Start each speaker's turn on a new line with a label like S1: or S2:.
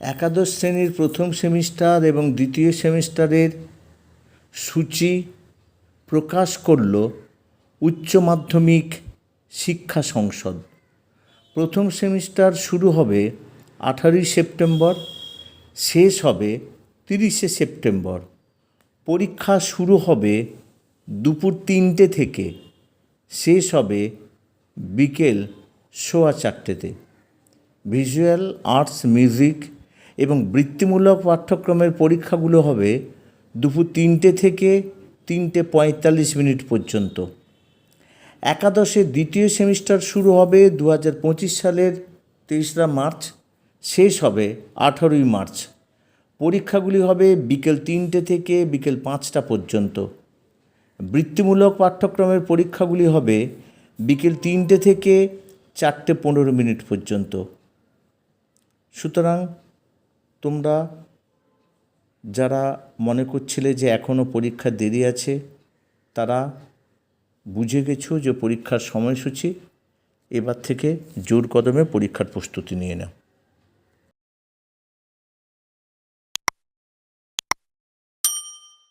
S1: একাদশ শ্রেণির প্রথম সেমিস্টার এবং দ্বিতীয় সেমিস্টারের সূচি প্রকাশ করল উচ্চ মাধ্যমিক শিক্ষা সংসদ। প্রথম সেমিস্টার শুরু হবে আঠারোই সেপ্টেম্বর, শেষ হবে তিরিশে সেপ্টেম্বর। পরীক্ষা শুরু হবে দুপুর তিনটে থেকে, শেষ হবে বিকেল সোয়া চারটেতে। ভিজুয়াল আর্টস মিউজিক এবং বৃত্তিমূলক পাঠ্যক্রমের পরীক্ষাগুলো হবে দুপুর তিনটে থেকে তিনটে পঁয়তাল্লিশ মিনিট পর্যন্ত। একাদশে দ্বিতীয় সেমিস্টার শুরু হবে দু হাজার পঁচিশ সালের তেইশরা মার্চ, শেষ হবে আঠারোই মার্চ। পরীক্ষাগুলি হবে বিকেল তিনটে থেকে বিকেল পাঁচটা পর্যন্ত। বৃত্তিমূলক পাঠ্যক্রমের পরীক্ষাগুলি হবে বিকেল তিনটে থেকে চারটে পনেরো মিনিট পর্যন্ত। সুতরাং তোমরা যারা মনে করছিলে যে এখনও পরীক্ষা দেরি আছে, তারা বুঝে গেছো যে পরীক্ষার সময়সূচি, এবার থেকে জোর কদমে পরীক্ষার প্রস্তুতি নিয়ে নাও।